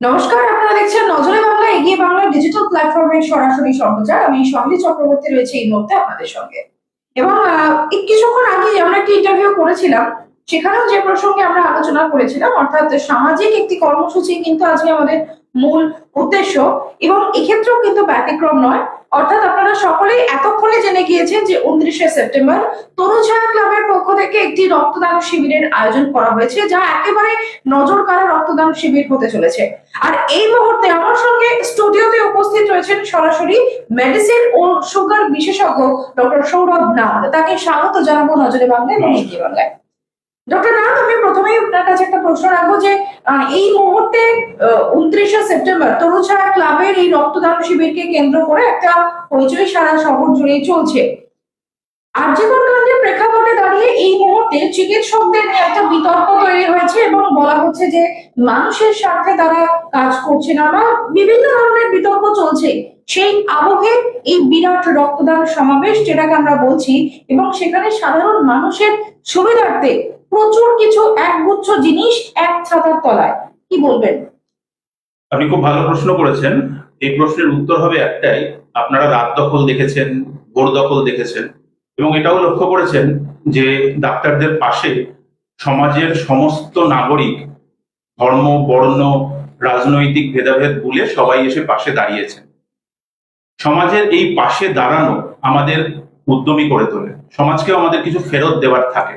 নমস্কার, আপনারা দেখছেন নজরে বাংলা, এগিয়ে বাংলা ডিজিটাল প্ল্যাটফর্মের সরাসরি সম্প্রচার। আমি সঙ্গী চক্রবর্তী রয়েছে এই মুহূর্তে আপনাদের সঙ্গে। এবং কিছুক্ষণ আগে আমরা একটি ইন্টারভিউ করেছিলাম, সেখানেও যে প্রসঙ্গে আমরা আলোচনা করেছিলাম, অর্থাৎ সামাজিক একটি কর্মসূচি কিন্তু আজকে আমাদের মূল উদ্দেশ্য। এবং এক্ষেত্রেও কিন্তু ব্যতিক্রম নয়। অর্থাৎ আপনারা সকলেই এতক্ষণে জেনে গিয়েছেন যে উনত্রিশে সেপ্টেম্বর তরুছায়া ক্লাবের পক্ষ থেকে একটি রক্তদান শিবিরের আয়োজন করা হয়েছে, যা একেবারে নজর কাড়া রক্তদান শিবির হতে চলেছে। আর এই মুহূর্তে আমার সঙ্গে স্টুডিওতে উপস্থিত রয়েছেন সরাসরি মেডিসিন ও সুগার বিশেষজ্ঞ ডক্টর সৌরভ নাথ। তাকে স্বাগত জানাব নজরে বাংলা এবং বাংলায়। ডক্টর নাথ আমি প্রথমেই আপনার কাছে একটা প্রশ্ন রাখব যে এই মুহূর্তে উনত্রিশে সেপ্টেম্বর তরুছায়া ক্লাবের এই রক্তদান শিবিরকে কেন্দ্র করে একটা হইচই সারা শহর জুড়েই চলছে। আর্যকর কাণ্ডের প্রেক্ষাপটে দাঁড়িয়ে এই মুহূর্তে চিকিৎসকদের নিয়ে একটা বিতর্ক তৈরি হয়েছে এবং বলা হচ্ছে যে, মানুষের স্বার্থে তারা কাজ করছে না বা বিভিন্ন ধরনের বিতর্ক চলছে। সেই আবহে এই বিরাট রক্তদান সমাবেশ, যেটাকে আমরা বলছি, এবং সেখানে সাধারণ মানুষের সুবিধার্থে প্রচুর কিছু একগুচ্ছ জিনিস এক ছাতার তলায়। কি বলবেন? আপনি খুব ভালো প্রশ্ন করেছেন। এই প্রশ্নের উত্তর হবে একটাই, আপনারা রাত দখল দেখেছেন, ভোর দখল দেখেছেন। এবং এটাও লক্ষ্য করেছেন যে ডাক্তারদের পাশে সমাজের সমস্ত নাগরিক, ধর্ম, বর্ণ, রাজনৈতিক ভেদাভেদ ভুলে সবাই এসে পাশে দাঁড়িয়েছেন। সমাজের এই পাশে দাঁড়ানো আমাদের উদ্যমী করে তোলে। সমাজকেও আমাদের কিছু ফেরত দেওয়ার থাকে।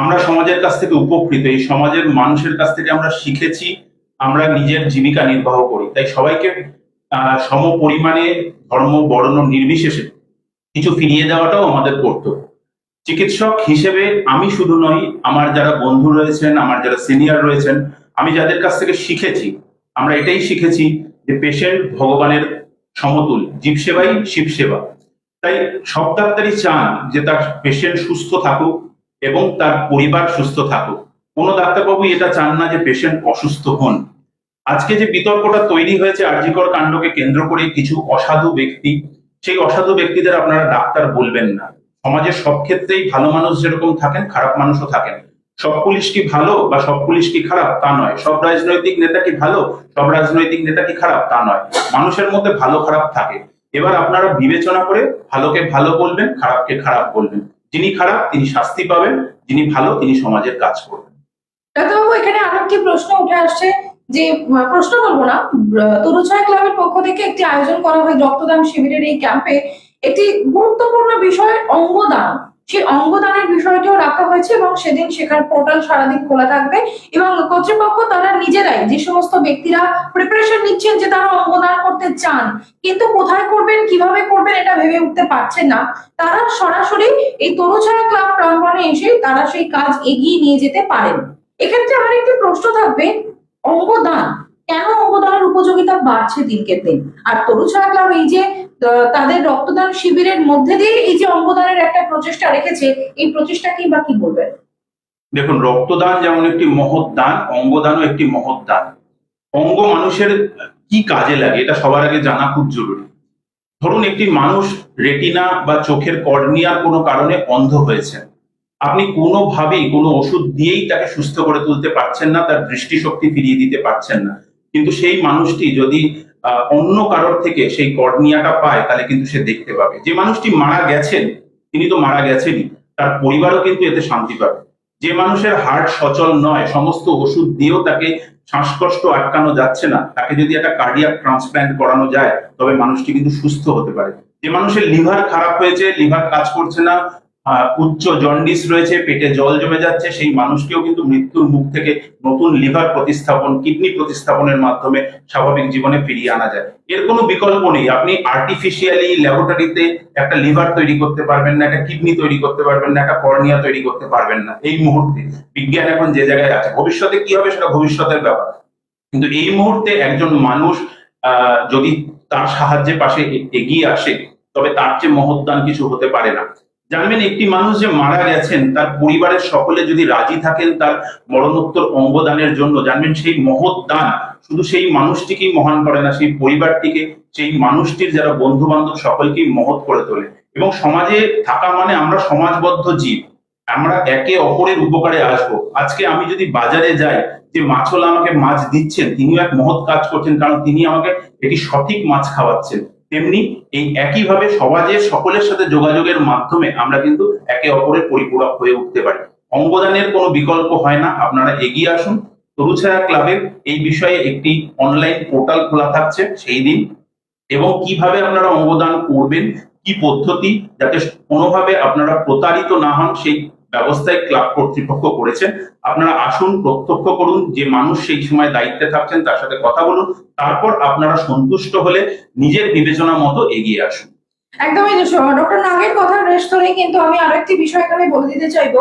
আমরা সমাজের কাছ থেকে উপকৃত, এই সমাজের মানুষের কাছ থেকে আমরা শিখেছি, আমরা নিজের জীবিকা নির্বাহ করি। তাই সবাইকে সম পরিমাণে ধর্ম, বর্ণ নির্বিশেষে কিছু ফিরিয়ে দেওয়াটাও আমাদের কর্তব্য। চিকিৎসক হিসেবে আমি শুধু নই, আমার যারা বন্ধু রয়েছেন, আমার যারা সিনিয়র রয়েছেন, আমি যাদের কাছ থেকে শিখেছি, আমরা এটাই শিখেছি যে পেশেন্ট ভগবানের সমতুল জীব সেবাই শিব সেবা তাই সব ডাক্তারই চান যে তার পেশেন্ট সুস্থ থাকুক এবং তার পরিবার সুস্থ থাকুক। কোনো ডাক্তারবাবু এটা চান না যে পেশেন্ট অসুস্থ হন। আজকে যে বিতর্কটা তৈরি হয়েছে আরজিকর কাণ্ডকে কেন্দ্র করে কিছু অসাধু ব্যক্তি, সেই অসাধু ব্যক্তিদের আপনারা ডাক্তার বলবেন না। সমাজের সব ক্ষেত্রেই ভালো মানুষ যেরকম থাকেন, খারাপ মানুষও থাকেন। সব পুলিশ কি ভালো বা সব পুলিশ কি খারাপ তা নয়। সব রাজনৈতিক নেতা কি ভালো, সব রাজনৈতিক নেতা কি খারাপ তা নয়। মানুষের মধ্যে ভালো খারাপ থাকে। এবার আপনারা বিবেচনা করে ভালোকে ভালো বলবেন, খারাপকে খারাপ বলবেন। যিনি খারাপ তিনি শাস্তি পাবেন যিনি ভালো তিনি সমাজের কাজ করবেন। ডাক্তারবাবু এখানে আরও একটি প্রশ্ন উঠে আসছে যে প্রশ্ন বলব না। আহ, ক্লাবের পক্ষ থেকে একটি আয়োজন করা হয় রক্তদান শিবিরের এই ক্যাম্পে। একটি গুরুত্বপূর্ণ বিষয় অঙ্গদান। সেই অঙ্গদানের বিষয়টিও রাখা হয়েছে এবং সেদিন সেখানে পোর্টাল সারাদিন খোলা থাকবে এবং কর্তৃপক্ষ তারা নিজেরাই যে সমস্ত ব্যক্তিরা প্রিপারেশন নিচ্ছেন যে তারা অঙ্গদান করতে চান, কিন্তু কোথায় করবেন, কীভাবে করবেন এটা ভেবে উঠতে পারছেন না, তারা সরাসরি এই তরুছায়া ক্লাব প্রাঙ্গণে এসে তারা সেই কাজ এগিয়ে নিয়ে যেতে পারেন। এক্ষেত্রে আমার একটি প্রশ্ন থাকবে, অঙ্গদান কেন অঙ্গদানের উপযোগিতা বাড়ছে দিনকে দিন? আর তরুছায়া ক্লাব এই যে তাদের রক্তদান শিবিরের মধ্যে দিয়ে এই যে অঙ্গদানের একটা প্রচেষ্টা রেখেছে, এই প্রচেষ্টাকেই বা কি বলবেন দেখুন, রক্তদান যেমন একটি মহৎ দান, অঙ্গদানও একটি মহৎ দান। অঙ্গ মানুষের কি কাজে লাগে এটা সবার আগে জানা খুব জরুরি। ধরুন, একটি মানুষ রেটিনা বা চোখের কর্নিয়ার কোনো কারণে অন্ধ হয়েছে। আপনি কোনোভাবেই কোনো ওষুধ দিয়েই তাকে সুস্থ করে তুলতে পারছেন না, তার দৃষ্টিশক্তি ফিরিয়ে দিতে পারছেন না। কিন্তু সেই মানুষটি যদি অন্য কারোর থেকে সেই কর্নিয়াটা পায়, তাহলে কিন্তু সে দেখতে পাবে। যে মানুষটি মারা গেছেন, তিনি তো মারা গেছেনই, তার পরিবারও কিন্তু এতে শান্তি পাবে। যে মানুষের হার্ট সচল নয়, সমস্ত ওষুধ দিয়েও তাকে শ্বাসকষ্ট আটকানো যাচ্ছে না, তাকে যদি একটা কার্ডিয়াক ট্রান্সপ্ল্যান্ট করানো যায়, তবে মানুষটি কিন্তু সুস্থ হতে পারে। যে মানুষের লিভার খারাপ হয়েছে লিভার কাজ করছে না উচ্চ জন্ডিস রয়েছে, পেটে জল জমে যাচ্ছে, সেই মানুষকেও কিন্তু মৃত্যুর মুখ থেকে নতুন লিভার প্রতিস্থাপন, কিডনি প্রতিস্থাপনের মাধ্যমে স্বাভাবিক জীবনে ফিরিয়ে আনা যায়। এর কোনো বিকল্প নেই। আপনি আর্টিফিশিয়ালি ল্যাবরেটরিতে একটা লিভার তৈরি করতে পারবেন না, একটা কিডনি তৈরি করতে পারবেন না, একটা কর্নিয়া তৈরি করতে পারবেন না, এই মুহূর্তে। বিজ্ঞান এখন যে জায়গায় আছে। ভবিষ্যতে কি হবে সেটা ভবিষ্যতের ব্যাপার। কিন্তু এই মুহূর্তে একজন মানুষ যদি তার সাহায্যে পাশে এগিয়ে আসে, তবে তার চেয়ে মহৎদান কিছু হতে পারে না। জানবেন একটি মানুষ যে মারা গেছেন, তার পরিবারের সকলে যদি রাজি থাকেন তার মরণোত্তর অঙ্গদানের জন্য, জানবেন সেই মহৎ দান, শুধু সেই মানুষটিকেই মহান করে না, সেই পরিবারটিকে, সেই মানুষটির যারা বন্ধু বান্ধব সকলকেই মহৎ করে তোলে। এবং সমাজে থাকা মানে আমরা সমাজবদ্ধ জীব, আমরা একে অপরের উপকারে আসব। আজকে আমি যদি বাজারে যাই, যে মাছওয়ালা আমাকে মাছ দিচ্ছেন, তিনিও এক মহৎ কাজ করছেন, কারণ তিনি আমাকে এটি সঠিক মাছ খাওয়াচ্ছেন। তেমনি এই একইভাবে সমাজের সকলের সাথে যোগাযোগের মাধ্যমে আমরা কিন্তু একে অপরের পরিপূরক হয়ে উঠতে পারি। অঙ্গদানের কোনো বিকল্প হয় না, আপনারা এগিয়ে আসুন। তরুছায়া ক্লাবের এই বিষয়ে একটি অনলাইন পোর্টাল খোলা থাকছে সেই দিন। এবং কীভাবে আপনারা অঙ্গদান করবেন, কি পদ্ধতি, যাতে কোনোভাবে আপনারা প্রতারিত না হন, সেই ব্যবস্থায় ক্লাব কর্তৃপক্ষ করেছেন। আপনারা আসুন, প্রত্যক্ষ করুন, যে মানুষ সেই সময় দায়িত্বে থাকছেন, তার সাথে কথা বলুন, তারপর আপনারা সন্তুষ্ট হলে নিজের বিবেচনা মতো এগিয়ে আসুন। একদমই ডক্টর নাগের রেশ ধরে কিন্তু আমি বিষয় এখানে বলে দিতে চাইব,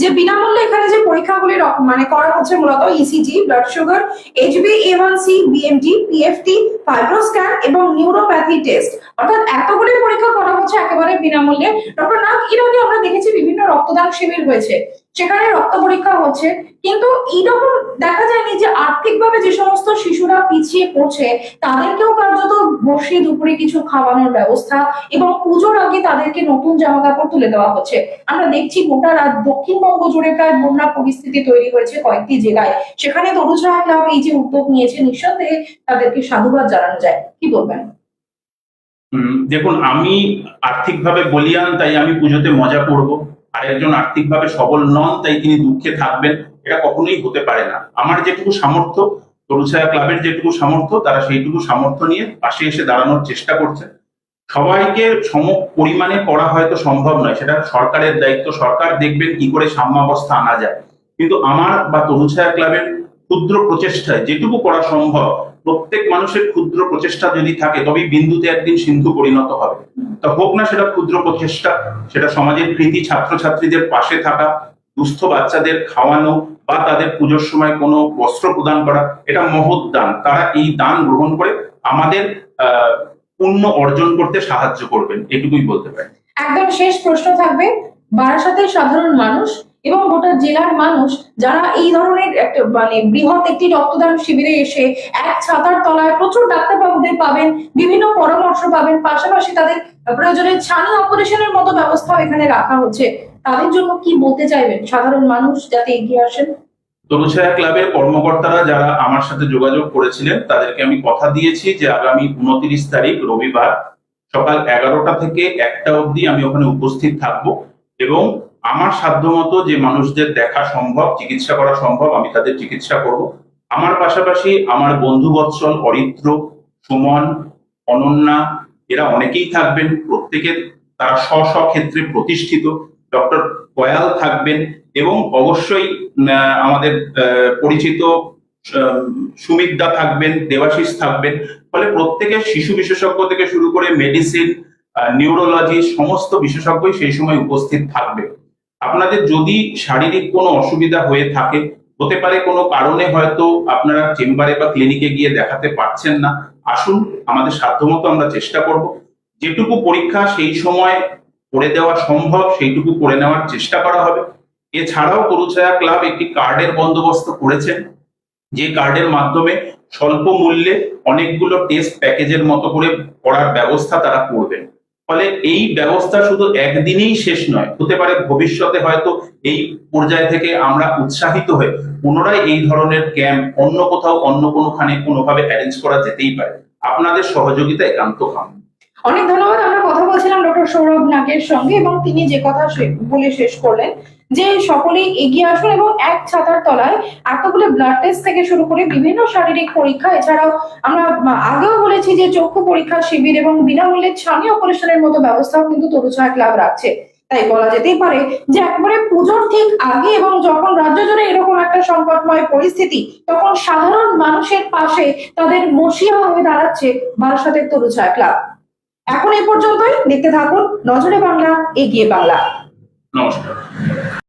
যে বিনামূল্যে এখানে যে পরীক্ষাগুলি মানে করা হচ্ছে মূলত ECG blood sugar HB A C BMT PFT fibroscan এবং নিউরোপ্যাথি টেস্ট অর্থাৎ এতগুলি পরীক্ষা করা হচ্ছে একেবারে বিনামূল্যে। ডক্টর নাগ এর আগে আমরা দেখেছি বিভিন্ন রক্তদান শিবির হয়েছে। সেখানে রক্ত পরীক্ষা হচ্ছে। কিন্তু এইরকম দেখা যায়নি যে আর্থিকভাবে যে সমস্ত শিশুরা পিছিয়ে পড়ছে, তাদেরকেও কার্যত বসিয়ে দুপুরে কিছু খাওয়ানোর ব্যবস্থা এবং পুজোর আগে তাদেরকে নতুন জামা কাপড় তুলে দেওয়া হচ্ছে। আমরা দেখছি গোটা রাত দক্ষিণবঙ্গ জুড়ে প্রায় বন্যা পরিস্থিতি তৈরি হয়েছে কয়েকটি জেলায়। সেখানে তরুছায়া ক্লাব এই যে উদ্যোগ নিয়েছে, নিঃসন্দেহে তাদেরকে সাধুবাদ জানানো যায়। কি বলবেন? দেখুন, আমি আর্থিকভাবে বলিয়ান, তাই আমি পুজোতে মজা করব। আর একজন আর্থিকভাবে সবল নন, তাই তিনি দুঃখে থাকবেন। এটা কখনোই হতে পারে না। আমার যেটুকু সামর্থ্য তরুছায়া ক্লাবের যেটুকু সামর্থ্য, তারা সেইটুকু সামর্থ্য নিয়ে পাশে এসে দাঁড়ানোর চেষ্টা করছে। সবাইকে সম পরিমাণে করা হয়তো সম্ভব নয়, সেটা সরকারের দায়িত্ব। সরকার দেখবেন কি করে সাম্যাবস্থা আনা যায়। কিন্তু আমার বা তরুছায়া ক্লাবের ক্ষুদ্র প্রচেষ্টায় যেটুকু করা সম্ভব প্রত্যেক মানুষের ক্ষুদ্র প্রচেষ্টা যদি থাকে, তবেই বিন্দুতে একদিন সিন্ধু পরিণত হবে। তা হোক না সেটা ক্ষুদ্র প্রচেষ্টা, সেটা সমাজের কৃতি ছাত্রছাত্রীদের পাশে থাকা, দুস্থ বাচ্চাদের খাওয়ানো বা তাদের পুজোর সময় কোনো বস্ত্র প্রদান করা, এটা মহৎ দান। তারা এই দান গ্রহণ করে আমাদের পুণ্য অর্জন করতে সাহায্য করবেন। এটুকুই বলতে পারি। একদম শেষ প্রশ্ন থাকবে, বারাসাতের সাধারণ মানুষ এবং গোটা জেলার মানুষ যারা এই ধরনের একটা মানে বৃহৎ একটি রক্তদান শিবিরে এসে এক ছাতার তলায় প্রচুর ডাক্তারবাবুদের পাবেন, বিভিন্ন পরামর্শ পাবেন, পাশাপাশি তাদের প্রয়োজনে ছানি অপারেশনের মতো ব্যবস্থাও এখানে রাখা হচ্ছে। তাদের জন্য কি বলতে চাইবেন সাধারণ মানুষ যাতে এগিয়ে আসেন? তরুছায়া ক্লাবের কর্মকর্তারা যারা আমার সাথে যোগাযোগ করেছিলেন, তাদেরকে আমি কথা দিয়েছি যে আগামী উনত্রিশ তারিখ রবিবার সকাল এগারোটা থেকে একটা অবধি আমি ওখানে উপস্থিত থাকব এবং আমার সাধ্যমতো যে মানুষদের দেখা সম্ভব, চিকিৎসা করা সম্ভব, আমি তাদের চিকিৎসা করব। আমার পাশাপাশি আমার বন্ধু বৎসল, অরিত্র, সুমন, অনন্যা, এরা অনেকেই থাকবেন, প্রত্যেকের তারা স্ব স্ব ক্ষেত্রে প্রতিষ্ঠিত। ডক্টর কয়াল থাকবেন এবং অবশ্যই আমাদের পরিচিত সুমিতদা থাকবেন, দেবাশিস থাকবেন। ফলে প্রত্যেকের শিশু বিশেষজ্ঞ থেকে শুরু করে মেডিসিন নিউরোলজি সমস্ত বিশেষজ্ঞই সেই সময় উপস্থিত থাকবে। আপনাদের যদি শারীরিক কোনো অসুবিধা হয়ে থাকে, হতে পারে কোনো কারণে হয়তো আপনারা চেম্বারে বা ক্লিনিকে গিয়ে দেখাতে পারছেন না, আসুন, আমাদের সাধ্যমতো আমরা চেষ্টা করব। যেটুকু পরীক্ষা সেই সময় করে দেওয়া সম্ভব, সেইটুকু করে নেওয়ার চেষ্টা করা হবে। এছাড়াও তরুছায়া ক্লাব একটি কার্ডের বন্দোবস্ত করেছেন, যে কার্ডের মাধ্যমে স্বল্প মূল্যে অনেকগুলো টেস্ট প্যাকেজের মতো করে করার ব্যবস্থা তারা করবেন। ফলে এই ব্যবস্থা শুধু একদিনেই শেষ নয়, হতে পারে ভবিষ্যতে হয়তো এই পর্যায় থেকে আমরা উৎসাহিত হয়ে পুনরায় এই ধরনের ক্যাম্প অন্য কোথাও, অন্য কোনোখানে কোনোভাবে অ্যারেঞ্জ করা যেতেই পারে। আপনাদের সহযোগিতা একান্ত কাম অনেক ধন্যবাদ, আমরা কথা বলছিলাম ডক্টর সৌরভ নাগের সঙ্গে এবং তিনি যে কথা বলে শেষ করলেন। যে সকলেই এগিয়ে আসুন এবং এক ছাতার তলায় এতগুলো ব্লাড টেস্ট থেকে শুরু করে বিভিন্ন শারীরিক পরীক্ষা, এছাড়াও আমরা আগেও বলেছি যে চক্ষু পরীক্ষা, শিবির এবং বিনামূল্যে ছানি অপারেশনের মতো ব্যবস্থাও কিন্তু তরুছায়া ক্লাব রাখছে। তাই বলা যেতেই পারে যে একবারে পুজোর ঠিক আগে এবং যখন রাজ্য জুড়ে এরকম একটা সংকটময় পরিস্থিতি, তখন সাধারণ মানুষের পাশে তাদের মসিয়া হয়ে দাঁড়াচ্ছে বারাসাতের তরুছায়া ক্লাব এখন এই পর্যন্তই। দেখতে থাকুন, নজরে বাংলা, এগিয়ে বাংলা। নমস্কার